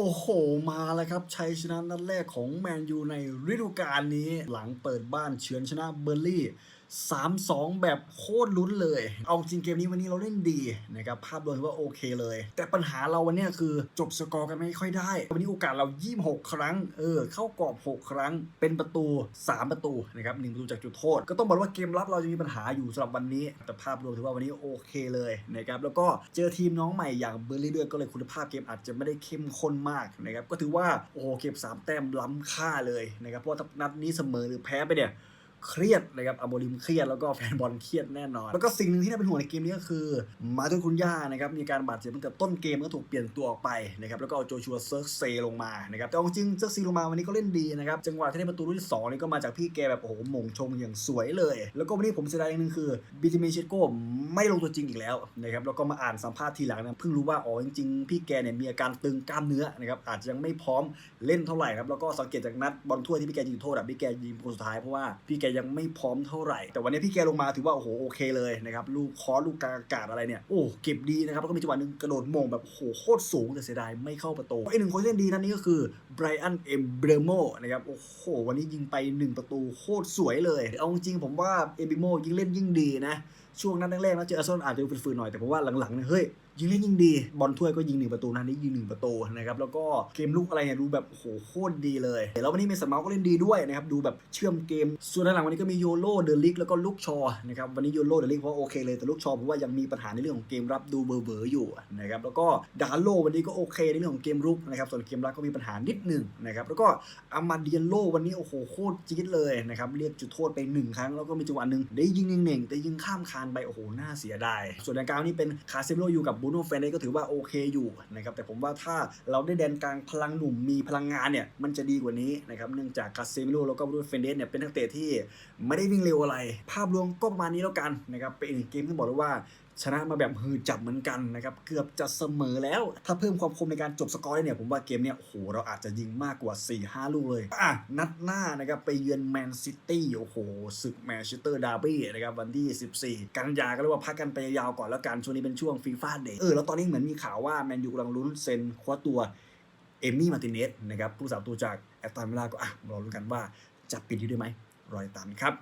อ้โห มาแล้วครับชัยชนะนัดแรกของแมนยูในฤดูกาลนี้ หลังเปิดบ้านเฉือนชนะเบอร์ลี่ 3-2 แบบโคตรลุ้นเลย เอาจริงเกมนี้วันนี้เราเล่นดีนะครับ ภาพรวมถือว่าโอเคเลย แต่ปัญหาเราวันนี้คือจบสกอร์กันไม่ค่อยได้ วันนี้โอกาสเรา 26 ครั้ง เออ เข้ากรอบ 6 ครั้ง เป็นประตู 3 ประตูนะครับ1ประตูจากจุดโทษ ก็ต้องบอกว่าเกมรับเราจะมีปัญหาอยู่สำหรับวันนี้ แต่ภาพรวมถือว่าวันนี้โอเคเลยนะครับ แล้วก็เจอทีมน้องใหม่อย่างเบอร์ลี่ด้วยก็เลยคุณภาพเกมอาจจะไม่ได้เข้มข้นมากนะครับ ก็ถือว่าโอ้โหเก็บสามแต้มล้ำค่าเลยนะครับ เพราะถ้านัดนี้เสมอหรือแพ้ไปเนี่ย เครียดนะครับอาโมริมเครียดแล้วก็แฟนบอลเครียดแน่นอน แล้วก็สิ่งหนึ่งที่น่าเป็นห่วงในเกมนี้ก็คือ มาตุนคุณย่านะครับมีการบาดเจ็บตั้งแต่ต้นเกมก็ถูกเปลี่ยนตัวออกไปนะครับแล้วก็เอาโจชัวเซิร์กเซลงมานะครับแต่จริงเซิร์กซีลงมาวันนี้ก็เล่นดีนะครับจังหวะที่ได้ประตูลูกที่สองนี่ก็มาจากพี่แกแบบโอ้โหมงชงอย่างสวยเลย แล้วก็วันนี้ผมเสียดายอย่างหนึงคือบิจิเมเชโกไม่ลงตัวจริงอีกแล้วนะครับแล้วก็มาอ่านสัมภาษณ์ทีหลังนะเพิ่งรู้ว่าอ๋อจริงๆพี่แกเนี่ยมีอาการตึงกล้ามเนื้อนะครับอาจจะยังไม่พร้อมเล่นเท่าไหร่ครับแล้วก็สังเกตจากนัดบอลถ้วยที่พี่แกยิงโทษอะพี่แกยิงคนสุดท้ายเพราะว่าพี่แกยังไม่พร้อมเท่าไหร่ แต่วันนี้พี่แกลงมาถือว่าโอ้โหโอเคเลยนะครับลูกคอร์ลูกกลางอากาศอะไรเนี่ยโอ้เก็บดีนะครับแล้วก็มีจังหวะหนึงกระโดดมงแบบโหโคตรสูงแต่เสียดายไม่เข้าประตูอีกหนึ่งคนเล่นดีนั่นนี่ก็คือไบรอันเอมเบรโมนะครับโอ้โหวันนี้ยิงไป 1 ประตูโคตรสวยเลยเอาจริงผมว่าเอมบิโมยิงเล่นยิ่งดีนะช่วงนั้นแรกๆนะเจออาร์เซนอลอาจจะดูฝืนๆหน่อยแต่ผมว่าหลังๆเนี่ยเฮ้ย ยิงเล่นยิงดีบอลถ้วยก็ยิงหนึ่งประตูนะนี่ยิงหนึ่งประตูนะครับแล้วก็เกมลุกอะไรเนี่ยดูแบบโอ้โหโคตรดีเลยแล้ววันนี้เมสันเมาส์ก็เล่นดีด้วยนะครับดูแบบเชื่อมเกม ส่วนด้านหลังวันนี้ก็มีโยโรเดลิกแล้วก็ลูกชอนะครับวันนี้โยโรเดลิกเพราะโอเคเลยแต่ลูกชอผมว่ายังมีปัญหาในเรื่องของเกมรับดูเบอร์ๆอยู่นะครับแล้วก็ดาโลวันนี้ก็โอเคในเรื่องของเกมรุกนะครับส่วนเกมรับก็มีปัญหานิดหนึ่งนะครับแล้วก็อามาเดียโลวันนี้โอ้โหโคตรจี๊ดเลยนะครับเรียกจุดโทษไปหนึ่งครั้งแล้วก็มีจังหวะหนึ่งได้ยิงเน่งๆแต่ยิงข้ามคานไปโอ้โหน่าเสียดายส่วนแดนกลางนี่เป็นคาเซมโลอยู่กับบูโน่เฟนเดก็ถือว่าโอเคอยู่นะครับแต่ผมว่าถ้าเราได้แดนกลางพลังหนุ่มมีพลังงานเนี่ยมันจะดีกว่านี้นะครับเนื่องจากคาเซมิโลแล้วก็บูโน่เฟนเดเนี่ยเป็นนักเตะที่ไม่ได้วิ่งเร็วอะไร ภาพรวมก็ประมาณนี้แล้วกันนะครับเป็นอีกเกมที่บอกเลยว่า ชนะมาแบบฮือจับเหมือนกันนะครับ เกือบจะเสมอแล้ว ถ้าเพิ่มความคมในการจบสกอร์เนี่ย ผมว่าเกมเนี้ยโอ้โห เราอาจจะยิงมากกว่า 4-5 ลูกเลย อะ นัดหน้านะครับ ไปเยือนแมนซิตี้ โอ้โห ศึกแมนเชสเตอร์ดาร์บี้นะครับ วันที่ 14 กันยาก็เรียกว่าพักกันไปยาวก่อนแล้วกัน ช่วงนี้เป็นช่วงฟีฟ่าเดย์ เออ แล้วตอนนี้เหมือนมีข่าวว่าแมนยูกำลังลุ้นเซ็นคว้าตัวเอมี่มาร์ติเนสนะครับผู้สาวตัวจากแอตตันวิลล่าก็อะรอลุ้กันว่าจะปิดอยู่ได้ไหมรอติดตามครับ